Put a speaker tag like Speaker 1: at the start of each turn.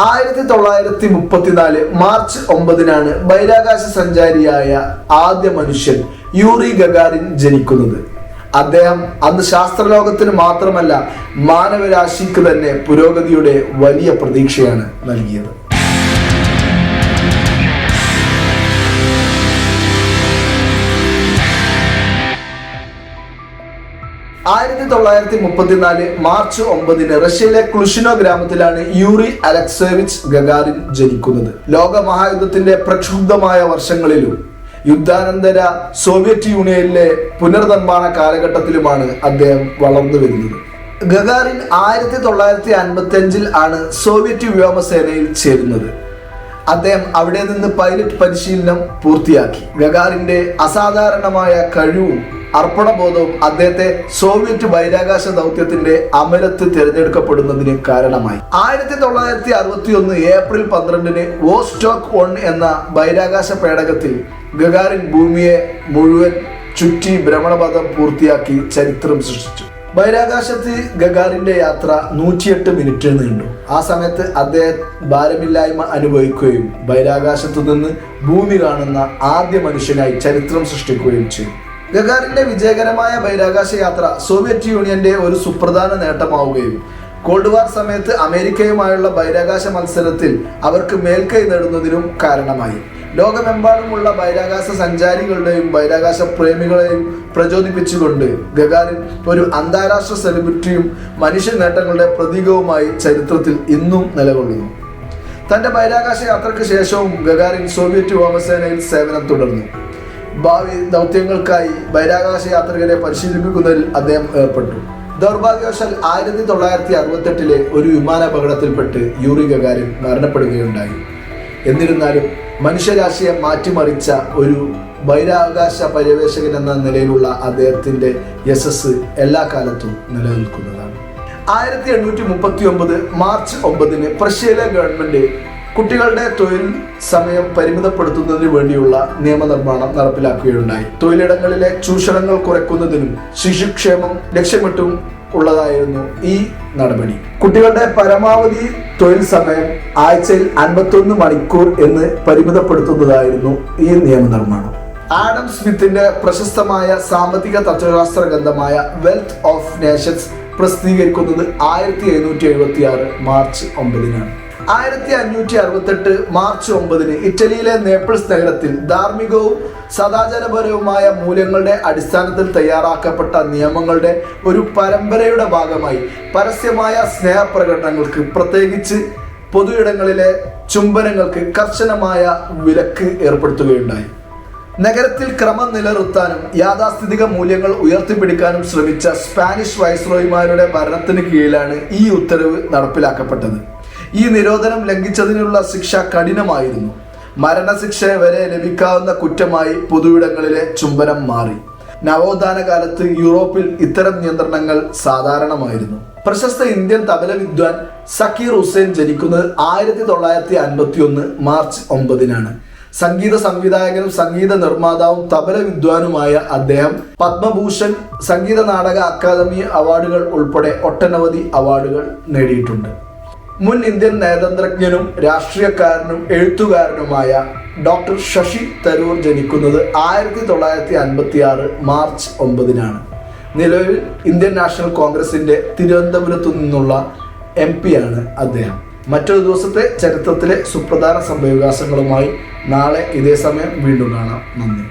Speaker 1: ആയിരത്തി തൊള്ളായിരത്തി മുപ്പത്തിനാല് മാർച്ച് ഒമ്പതിനാണ് ബഹിരാകാശ സഞ്ചാരിയായ ആദ്യ മനുഷ്യൻ യൂറി ഗഗാറിൻ ജനിക്കുന്നത്. അദ്ദേഹം അന്ന് ശാസ്ത്രലോകത്തിന് മാത്രമല്ല മാനവരാശിക്ക് തന്നെ പുരോഗതിയുടെ വലിയ പ്രതീക്ഷയാണ് നൽകിയത്. ആയിരത്തി തൊള്ളായിരത്തി മുപ്പത്തിനാല് മാർച്ച് ഒമ്പതിന് റഷ്യയിലെ ക്ലുഷിനോ ഗ്രാമത്തിലാണ് യൂറി അലക്സേവിച്ച് ഗഗാറിൻ ജനിക്കുന്നത്. ലോകമഹായുദ്ധത്തിന്റെ പ്രക്ഷുബ്ധമായ വർഷങ്ങളിലും യുദ്ധാനന്തര സോവിയറ്റ് യൂണിയനിലെ പുനർനിർമ്മാണ കാലഘട്ടത്തിലുമാണ് അദ്ദേഹം വളർന്നു വരുന്നത്. ഗഗാറിൻ ആയിരത്തി തൊള്ളായിരത്തി അൻപത്തി അഞ്ചിൽ ആണ് സോവിയറ്റ് വ്യോമസേനയിൽ ചേരുന്നത്. അദ്ദേഹം അവിടെ നിന്ന് പൈലറ്റ് പരിശീലനം പൂർത്തിയാക്കി. ഗഗാറിന്റെ അസാധാരണമായ കഴിവും അർപ്പണബോധവും അദ്ദേഹത്തെ സോവിയറ്റ് ബഹിരാകാശ ദൗത്യത്തിന്റെ അമരത്ത് തിരഞ്ഞെടുക്കപ്പെടുന്നതിന് കാരണമായി. ആയിരത്തി തൊള്ളായിരത്തി അറുപത്തി ഒന്ന് ഏപ്രിൽ പന്ത്രണ്ടിന് വോസ്റ്റോക്ക് വൺ എന്ന ബഹിരാകാശ പേടകത്തിൽ ഗഗാറിൻ ഭൂമിയെ മുഴുവൻ ചുറ്റി ഭ്രമണപഥം പൂർത്തിയാക്കി ചരിത്രം സൃഷ്ടിച്ചു. ബഹിരാകാശത്ത് ഗഗാറിന്റെ യാത്ര നൂറ്റിയെട്ട് മിനിറ്റ് നീണ്ടു. ആ സമയത്ത് അദ്ദേഹം ഭാരമില്ലായ്മ അനുഭവിക്കുകയും ബഹിരാകാശത്തു നിന്ന് ഭൂമി കാണുന്ന ആദ്യ മനുഷ്യനായി ചരിത്രം സൃഷ്ടിക്കുകയും ചെയ്തു. ഗഗാറിന്റെ വിജയകരമായ ബഹിരാകാശ യാത്ര സോവിയറ്റ് യൂണിയന്റെ ഒരു സുപ്രധാന നേട്ടമാവുകയും കോൾഡ് വാർ സമയത്ത് അമേരിക്കയുമായുള്ള ബഹിരാകാശ മത്സരത്തിൽ അവർക്ക് മേൽക്കൈ നേടുന്നതിനും കാരണമായി. ലോകമെമ്പാടുമുള്ള ബഹിരാകാശ സഞ്ചാരികളുടെയും ബഹിരാകാശ പ്രേമികളെയും പ്രചോദിപ്പിച്ചുകൊണ്ട് ഗഗാറിൻ ഒരു അന്താരാഷ്ട്ര സെലിബ്രിറ്റിയും മനുഷ്യ നേട്ടങ്ങളുടെ പ്രതീകവുമായി ചരിത്രത്തിൽ ഇന്നും നിലകൊള്ളുന്നു. തന്റെ ബഹിരാകാശ യാത്രയ്ക്ക് ശേഷവും ഗഗാറിൻ സോവിയറ്റ് വ്യോമസേനയിൽ സേവനം തുടർന്നു. ഭാവി ദൗത്യങ്ങൾക്കായി ബഹിരാകാശ യാത്രികരെ പരിശീലിപ്പിക്കുന്നതിൽ അദ്ദേഹം ഏർപ്പെട്ടു. ദൗർഭാഗ്യവശാൽ ആയിരത്തി തൊള്ളായിരത്തി അറുപത്തെട്ടിലെ ഒരു വിമാനാപകടത്തിൽപ്പെട്ട് യൂറി ഗഗാരിൻ മരണപ്പെടുകയുണ്ടായി. എന്നിരുന്നാലും മനുഷ്യരാശിയെ മാറ്റിമറിച്ച ഒരു ബഹിരാകാശ പര്യവേഷകൻ എന്ന നിലയിലുള്ള അദ്ദേഹത്തിന്റെ യശസ് എല്ലാ കാലത്തും നിലനിൽക്കുന്നതാണ്. ആയിരത്തി എണ്ണൂറ്റി മുപ്പത്തി ഒമ്പത് മാർച്ച് ഒമ്പതിന് പ്രഷ്യയിലെ ഗവൺമെന്റ് കുട്ടികളുടെ തൊഴിൽ സമയം പരിമിതപ്പെടുത്തുന്നതിന് വേണ്ടിയുള്ള നിയമനിർമ്മാണം നടപ്പിലാക്കുകയുണ്ടായി. തൊഴിലിടങ്ങളിലെ ചൂഷണങ്ങൾ കുറയ്ക്കുന്നതിനും ശിശുക്ഷേമം ലക്ഷ്യമിട്ടും ഉള്ളതായിരുന്നു ഈ നടപടി. കുട്ടികളുടെ പരമാവധി തൊഴിൽ സമയം ആഴ്ചയിൽ അൻപത്തൊന്ന് മണിക്കൂർ എന്ന് പരിമിതപ്പെടുത്തുന്നതായിരുന്നു ഈ നിയമനിർമ്മാണം. ആഡം സ്മിത്തിന്റെ പ്രശസ്തമായ സാമ്പത്തിക തത്വശാസ്ത്ര ഗ്രന്ഥമായ വെൽത്ത് ഓഫ് നേഷൻസ് പ്രസിദ്ധീകരിക്കുന്നത് ആയിരത്തി എഴുന്നൂറ്റി എഴുപത്തി ആറ് മാർച്ച് ഒമ്പതിനാണ്. ആയിരത്തി അഞ്ഞൂറ്റി അറുപത്തെട്ട് മാർച്ച് ഒമ്പതിന് ഇറ്റലിയിലെ നേപ്പിൾസ് നഗരത്തിൽ ധാർമ്മികവും സദാചാരപരവുമായ മൂല്യങ്ങളുടെ അടിസ്ഥാനത്തിൽ തയ്യാറാക്കപ്പെട്ട നിയമങ്ങളുടെ ഒരു പരമ്പരയുടെ ഭാഗമായി പരസ്യമായ സ്നേഹപ്രകടനങ്ങൾക്ക് പ്രത്യേകിച്ച് പൊതു ഇടങ്ങളിലെ ചുംബനങ്ങൾക്ക് കർശനമായ വിലക്ക് ഏർപ്പെടുത്തുകയുണ്ടായി. നഗരത്തിൽ ക്രമം നിലനിർത്താനും യാഥാസ്ഥിതിക മൂല്യങ്ങൾ ഉയർത്തിപ്പിടിക്കാനും ശ്രമിച്ച സ്പാനിഷ് വൈസ്രോയിമാരുടെ ഭരണത്തിന് കീഴിലാണ് ഈ ഉത്തരവ് നടപ്പിലാക്കപ്പെട്ടത്. ഈ നിരോധനം ലംഘിച്ചതിനുള്ള ശിക്ഷ കഠിനമായിരുന്നു. മരണശിക്ഷ വരെ ലഭിക്കാവുന്ന കുറ്റമായി പൊതുവിടങ്ങളിലെ ചുംബനം മാറി. നവോത്ഥാന കാലത്ത് യൂറോപ്പിൽ ഇത്തരം നിയന്ത്രണങ്ങൾ സാധാരണമായിരുന്നു. പ്രശസ്ത ഇന്ത്യൻ തബല വിദ്വാൻ സക്കീർ ഹുസൈൻ ജനിക്കുന്നത് ആയിരത്തി തൊള്ളായിരത്തി അൻപത്തി ഒന്ന് മാർച്ച് ഒമ്പതിനാണ്. സംഗീത സംവിധായകനും സംഗീത നിർമ്മാതാവും തബല വിദ്വാനുമായ അദ്ദേഹം പത്മഭൂഷൺ സംഗീത നാടക അക്കാദമി അവാർഡുകൾ ഉൾപ്പെടെ ഒട്ടനവധി അവാർഡുകൾ നേടിയിട്ടുണ്ട്. മുൻ ഇന്ത്യൻ നയതന്ത്രജ്ഞനും രാഷ്ട്രീയക്കാരനും എഴുത്തുകാരനുമായ ഡോക്ടർ ശശി തരൂർ ജനിക്കുന്നത് ആയിരത്തി തൊള്ളായിരത്തി അൻപത്തി ആറ് മാർച്ച് ഒമ്പതിനാണ്. നിലവിൽ ഇന്ത്യൻ നാഷണൽ കോൺഗ്രസിന്റെ തിരുവനന്തപുരത്തു നിന്നുള്ള എം ആണ് അദ്ദേഹം. മറ്റൊരു ദിവസത്തെ ചരിത്രത്തിലെ സുപ്രധാന സംഭവവികാസങ്ങളുമായി നാളെ ഇതേ സമയം വീണ്ടും കാണാം. നന്ദി.